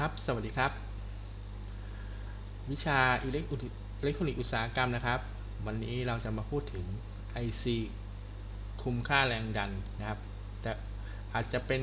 ครับ สวัสดีครับ วิชาอิเล็กทรอนิกส์อุตสาหกรรมนะครับ วันนี้เราจะมาพูดถึง IC คุมค่าแรงดันนะครับ แต่อาจจะเป็น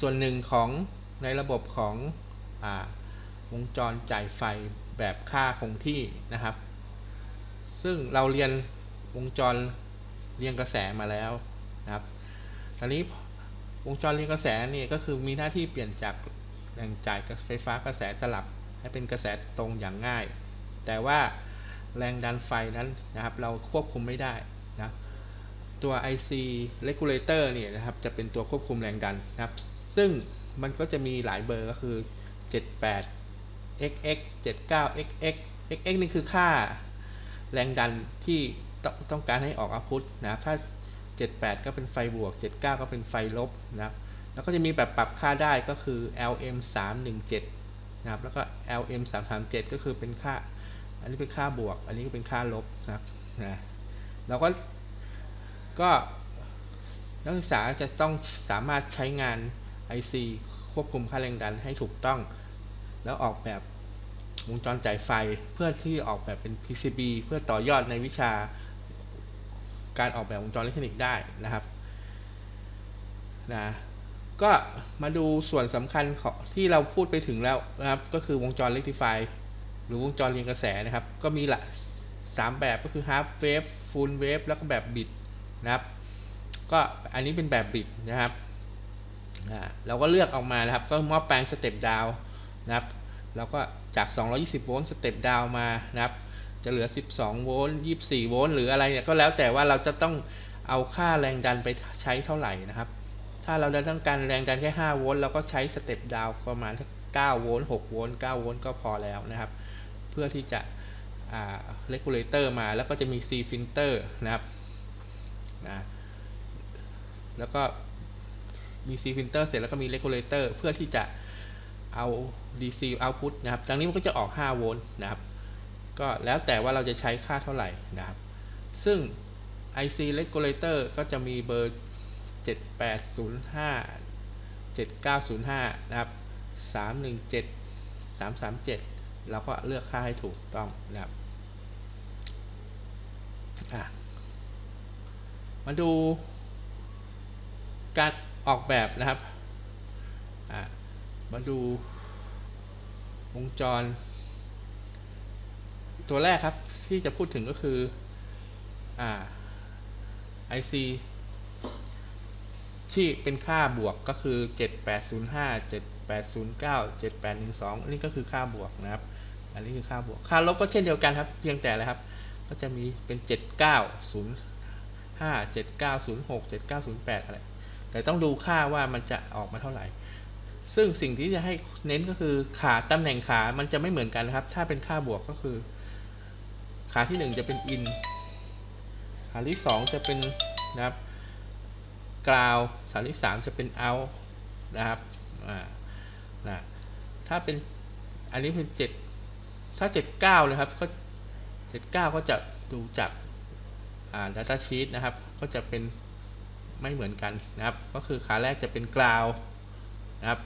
ส่วนหนึ่งของในระบบของอวงจรจ่ายไฟแบบค่าคงที่นะครับ ซึ่งเราเรียนวงจรเรียงกระแสมาแล้วนะครับ ตอนนี้วงจรเรียงกระแสนี่ก็คือมีหน้าที่เปลี่ยนจาก แรงจ่ายไฟฟ้ากระแสสลับ ให้เป็นกระแสตรงอย่างง่าย แต่ว่าแรงดันไฟนั้นนะครับเราควบคุมไม่ได้นะตัว IC regulator เนี่ยนะครับจะเป็นตัวควบคุมแรงดันนะครับ ซึ่งมันก็จะมีหลายเบอร์ก็คือ 78 xx 79 xx xx นี่คือค่าแรงดันที่ต้องต้องการให้ออกอาพุทนะครับถ้า 78 ก็เป็นไฟบวก 79 ก็เป็นไฟลบนะครับ แล้วก็จะมีแบบปรับค่าได้ก็คือ LM 317นะครับ แล้วก็ LM 337ก็คือเป็นค่า อันนี้เป็นค่าบวก อันนี้ก็เป็นค่าลบนะครับนะเราก็ ก็นักศึกษาจะต้องสามารถใช้งาน IC ควบคุมค่าแรงดันให้ถูกต้อง แล้วออกแบบวงจรจ่ายไฟเพื่อที่ออกแบบเป็น PCB เพื่อต่อยอดในวิชา การออกแบบวงจรอิเล็กทรอนิกส์ได้นะครับนะ ก็มาดูส่วนสำคัญของที่เราพูดไปถึงแล้วนะครับ ก็คือวงจร rectify หรือวงจรเรียงกระแสนะครับ ก็มีละสามแบบก็คือ half wave full wave แล้วก็แบบบิดนะครับ ก็อันนี้เป็นแบบบิดนะครับเราก็เลือกออกมานะครับ ก็มอบแปลงสเต็ปดาวนะครับแล้วก็จาก 220 โวลต์สเต็ปดาวมานะครับ จะเหลือ 12 โวลต์ 24 โวลต์หรืออะไรเนี่ยก็แล้วแต่ว่าเราจะต้องเอาค่าแรงดันไปใช้เท่าไหร่นะครับ ถ้าเราต้องการแรงดันแค่ 5 โวลต์เราก็ใช้สเต็ปดาวประมาณ 9 โวลต์ 6 โวลต์ 9 โวลต์ก็พอแล้วนะครับ เพื่อที่จะเลกูลเลเตอร์มาแล้วก็จะมี C filter นะครับนะแล้วก็มี C filter เสร็จแล้วก็มี regulator เพื่อที่จะเอา DC output นะครับจากนี้มันก็จะออก 5 โวลต์นะครับ ก็แล้วแต่ว่าเราจะใช้ค่าเท่าไหร่นะครับ ซึ่ง IC regulator ก็จะมีเบอร์ 7805 7905 นะครับ 317 337 เราก็เลือกค่าให้ถูกต้องนะครับมาดูการออกแบบนะครับ มาดูวงจร ตัวแรกครับที่จะพูดถึงก็คืออ่า IC ที่เป็นค่าบวกก็คือ 7805 7809 7812อันนี้ก็คือค่าบวกนะครับ อันนี้คือค่าบวก ค่าลบก็เช่นเดียวกันครับ เพียงแต่อะไรครับ ก็จะมีเป็น 7905 7906 7908 อะไร แต่ต้องดูค่าว่ามันจะออกมาเท่าไหร่ ซึ่งสิ่งที่จะให้เน้นก็คือขาตำแหน่งขา มันจะไม่เหมือนกันนะครับ ถ้าเป็นค่าบวกก็คือ ขาที่ 1 จะเป็น in ขาที่ 2 จะเป็นนะครับ กราวฐานที่ 3 จะเป็น out นะครับอ่านะถ้าเป็นอันนี้เป็น 7 ถ้า 79 นะครับ ก็ 79 ก็จะดูจากอ่า data sheet นะครับ ก็จะเป็นไม่เหมือนกันนะครับ ก็คือขาแรกจะเป็นกราวนะครับ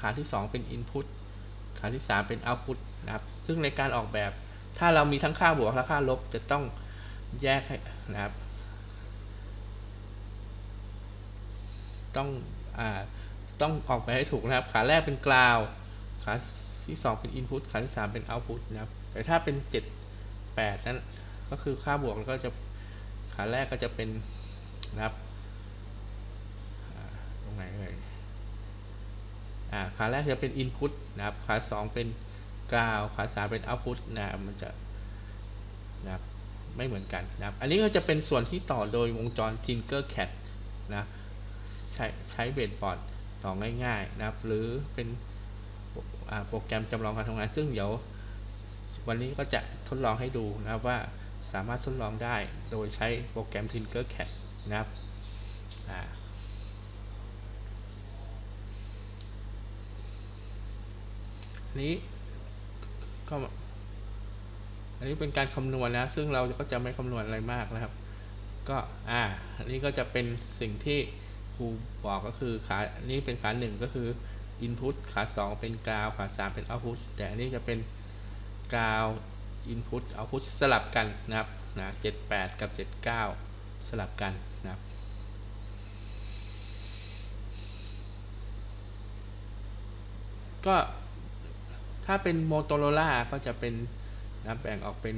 ขาที่ 2 เป็น input ขาที่ 3 เป็น output นะครับ ซึ่งในการออกแบบ ถ้าเรามีทั้งค่าบวกและค่าลบจะต้องแยกให้นะครับ ต้องอ่าต้องออกแบบให้ถูกนะครับ ขาแรกเป็นกราวขาที่ 2 เป็น input ขาที่ 3 เป็น output นะครับ แต่ถ้าเป็น 7 8 นั้นก็คือค่าบวกแล้วก็จะขาแรกก็จะเป็นนะครับตรงไหนเลยอ่าขาแรกจะเป็น input นะครับ ขา 2 เป็นกราวขา 3 เป็น output นะมันจะนะครับไม่เหมือนกันนะครับ อันนี้ก็จะเป็นส่วนที่ต่อโดยวงจร Tinkercad นะ ใช้ใช้เบสบอร์ดต่อง่ายๆนะครับ หรือเป็นโปรแกรมจำลองการทำงาน ซึ่งเดี๋ยววันนี้ก็จะทดลองให้ดูนะครับว่าสามารถทดลองได้โดยใช้โปรแกรม Tinkercad นะครับนี้ก็อันนี้เป็นการคำนวณนะซึ่งเราก็จะไม่คำนวณอะไรมากนะครับ ก็อ่าอันนี้ก็จะเป็นสิ่งที่ ครูบอกก็คือขานี่เป็นขาหนึ่งก็คือ input ขา2เป็น ground ขา3เป็น output แต่อันนี้จะเป็น ground input output สลับกันนะครับนะ78กับ79สลับกันนะครับก็ถ้าเป็น Motorola ก็จะเป็นนะแบ่งออกเป็น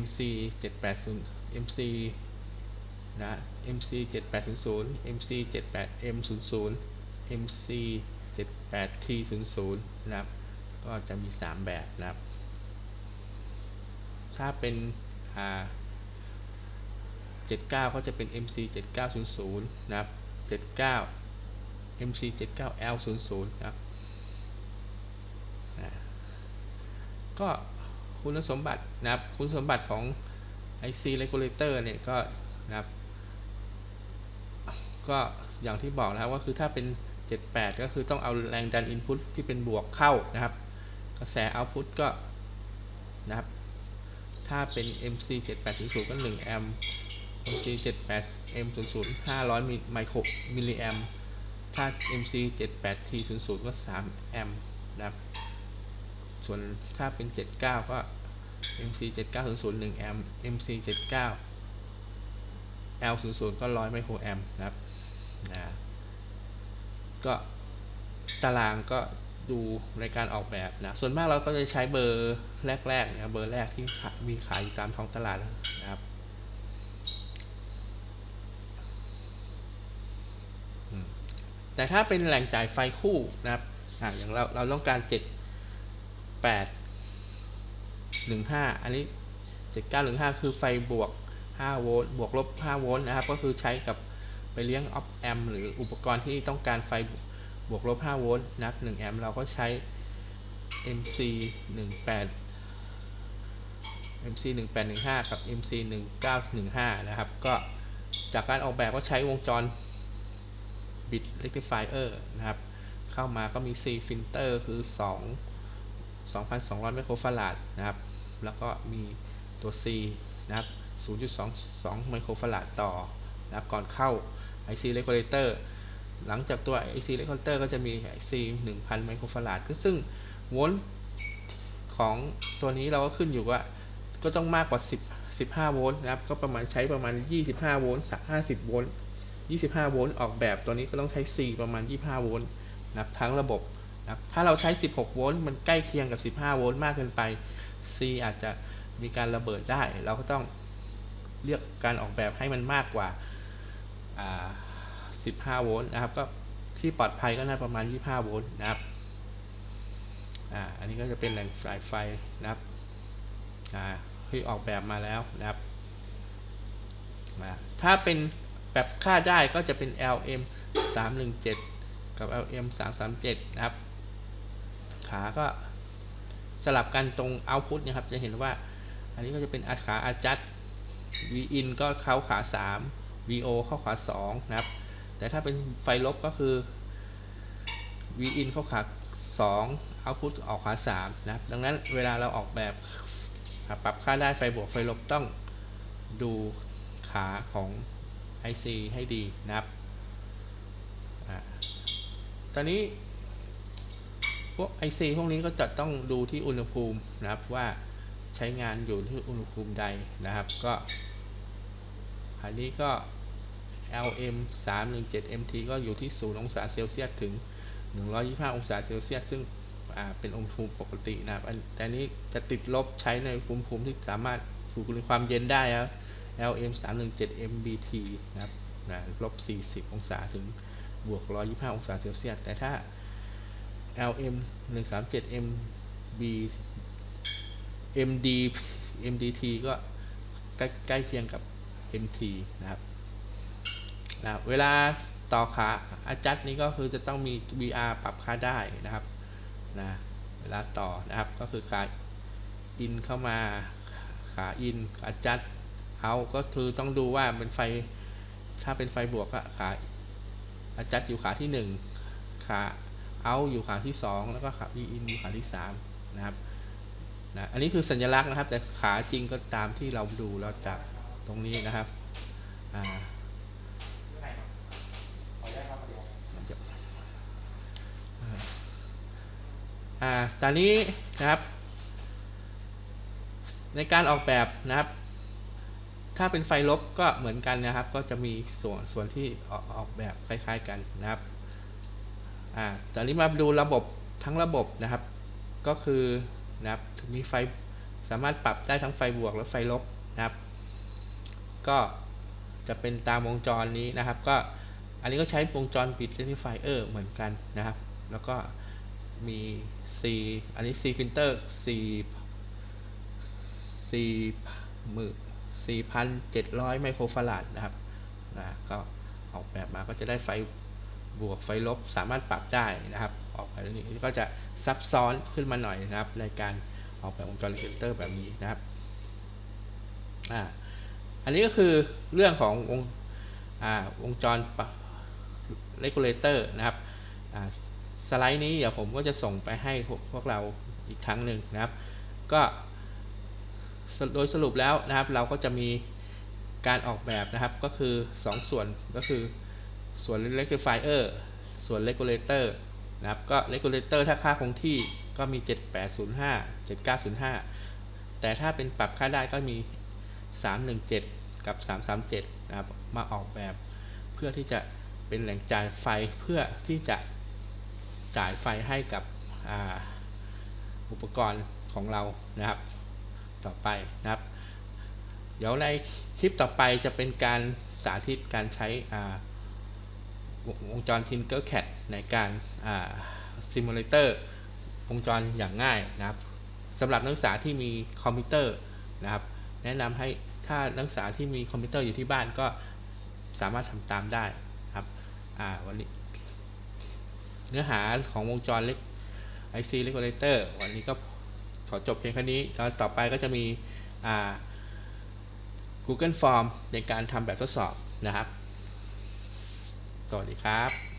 MC 780 MC นะ MC 7800 MC 78 M 00 MC 78 T 00นะครับ ก็จะมี 3 แบบนะครับ ถ้าเป็นอ่า79 ก็จะเป็น MC 7900นะครับ 79 MC 79 L 00นะครับก็คุณสมบัตินะครับ คุณสมบัติของ IC regulator เนี่ยก็นะครับ ก็อย่างที่บอกนะครับก็คือถ้าเป็น 78 ก็คือต้องเอาแรงดัน input ที่เป็นบวกเข้านะครับ กระแส output ก็นะครับ ถ้าเป็น MC 7800ก็1แอมป์ MC 78 M 00 500ไมโครมิลลิแอมป์ถ้า MC 78 T 00ก็3แอมป์นะครับ ส่วนถ้าเป็น 79 ก็ MC 7900 1แอมป์ MC 79 L 00ก็100ไมโครแอมป์นะครับ นะก็ตารางก็ดูในการออกแบบนะ ส่วนมากเราก็จะใช้เบอร์แรกๆนะเบอร์แรกที่มีขายอยู่ตามท้องตลาดนะครับแต่ถ้าเป็นแหล่งจ่ายไฟคู่นะครับออย่างเราเราต้องการ7 8 1 5อันนี้7 9 1 5คือไฟบวก5โวลต์บวกลบ5โวลต์นะครับ ก็คือใช้กับ ไปเลี้ยงออฟแอมหรืออุปกรณ์ที่ต้องการไฟบวกลบ 5 โวลต์นับ 1 แอมป์เราก็ใช้ MC 18 MC 1815 กับ MC 1915 นะครับ ก็จากการออกแบบก็ใช้วงจร bit rectifier นะครับ เข้ามาก็มี C filter คือ 2 2,200 ไมโครฟาราดนะครับ แล้วก็มีตัว C นะครับ 0.22 ไมโครฟาราดต่อนะครับก่อนเข้า IC regulator หลังจากตัว IC regulator ก็จะมี IC 1,000 ไมโครฟาราดซึ่งโวลต์ของตัวนี้เราก็ขึ้นอยู่ว่า ก็ต้องมากกว่า 10 15 โวลต์นะครับ ก็ประมาณใช้ประมาณ 25 โวลต์50 โวลต์ 25 โวลต์ออกแบบตัวนี้ก็ต้องใช้ C ประมาณ 25 โวลต์นะครับทั้งระบบนะครับถ้าเราใช้ 16 โวลต์มันใกล้เคียงกับ 15 โวลต์มากเกินไป C อาจจะมีการระเบิดได้ เราก็ต้องเลือกการออกแบบให้มันมากกว่า 15 โวลต์นะครับก็ที่ปลอดภัยก็น่าประมาณ 25 โวลต์นะครับอ่าอันนี้ก็จะเป็นแหล่งสายไฟนะครับอ่าที่ออกแบบมาแล้วนะครับถ้าเป็นแบบค่าได้ก็จะเป็น LM 317 กับ LM 337นะครับ ขาก็สลับกันตรง output นะครับ จะเห็นว่า อันนี้ก็จะเป็นอาขา adjust Vin ก็เข้าขา 3 VO เข้าขา2 นะครับ แต่ถ้าเป็นไฟลบก็คือ Vin เข้าขา2 output ออกขา3 นะครับ ดังนั้นเวลาเราออกแบบปรับค่าได้ไฟบวกไฟลบต้องดูขาของ IC ให้ดีนะครับอตอนนี้พวก IC พวกนี้ก็จะต้องดูที่อุณหภูมินะครับว่าใช้งานอยู่ที่อุณหภูมิใดนะครับ ก็ อันนี้ก็ LM 317 MT ก็อยู่ที่0องศาเซลเซียสถึง 125 องศาเซลเซียส ซึ่งเป็นอุณหภูมิปกตินะครับแต่นี้จะติดลบใช้ในอุณหภูมิที่สามารถถูกความเย็นได้ครับ LM 317 MBT นะครับลบ 40 องศาถึงบวก 125 องศาเซลเซียส แต่ถ้า LM 137 MB MD MDT ก็ใกล้เคียงกับ MT นะครับนะเวลาต่อขาอาจัดนี้ก็คือจะต้องมี VR ปรับค่าได้นะครับนะเวลาต่อนะครับก็คือขาอินเข้ามาขาอินอาจัดเอาก็คือต้องดูว่าเป็นไฟ ถ้าเป็นไฟบวกก็ขาอาจัดอยู่ขาที่ 1 ขาเอาอยู่ขาที่ 2 แล้วก็ขาอีอินอยู่ขาที่3นะครับนะอันนี้คือสัญลักษณ์นะครับ แต่ขาจริงก็ตามที่เราดูเราจาก ตรงนี้นะครับอ่าอ่าตอนนี้นะครับ ในการออกแบบนะครับ ถ้าเป็นไฟลบก็เหมือนกันนะครับ ก็จะมีส่วนส่วนที่ออกออกแบบคล้าย ๆกันนะครับอ่าตอนนี้มาดูระบบทั้งระบบนะครับ ก็คือนะครับมีไฟสามารถปรับได้ทั้งไฟบวกและไฟลบนะครับ ก็จะเป็นตามวงจรนี้นะครับ ก็อันนี้ก็ใช้วงจรปิด rectifier เหมือนกันนะครับ แล้วก็มี C อันนี้ C filter 4 4หมื่น4,700 ไมโครฟาราดนะครับนะก็ออกแบบมาก็จะได้ไฟบวกไฟลบสามารถปรับได้นะครับ ออกแบบนี้ก็จะซับซ้อนขึ้นมาหน่อยนะครับ ในการออกแบบวงจรเรกเตอร์แบบนี้นะครับอ่า อันนี้ก็คือเรื่องของวงอ่าวงจรเลกูลเลเตอร์นะครับสไลด์นี้เดี๋ยวผมก็จะส่งไปให้พวกเราอีกครั้งหนึ่งนะครับ ก็โดยสรุปแล้วนะครับเราก็จะมีการออกแบบนะครับก็คือ 2 ส่วนก็คือส่วน rectifier ส่วน regulator นะครับ ก็ regulator ถ้าค่าคงที่ก็มี 7805 7905 แต่ถ้าเป็นปรับค่าได้ก็มี 317 กับ 337นะครับมาออกแบบเพื่อที่จะเป็นแหล่งจ่ายไฟเพื่อที่จะจ่ายไฟให้กับออุปกรณ์ของเรานะครับ ต่อไปนะครับ เดี๋ยวในคลิปต่อไปจะเป็นการสาธิตการใช้อวงจร Tinkercad ในการซิมูเลเตอร์วงจรอย่างง่ายนะครับสำหรับนักศึกษาที่มีคอมพิวเตอร์นะครับ แนะนำให้ถ้านักศึกษาที่มีคอมพิวเตอร์อยู่ที่บ้านก็สามารถทำตามได้ครับอ่าวันนี้ เนื้อหาของวงจรเล็ก IC Regulator วันนี้ก็ขอจบเพียงแค่นี้แล้วต่อไปก็จะมีอ่า Google Form ในการทำแบบทดสอบนะครับ สวัสดีครับ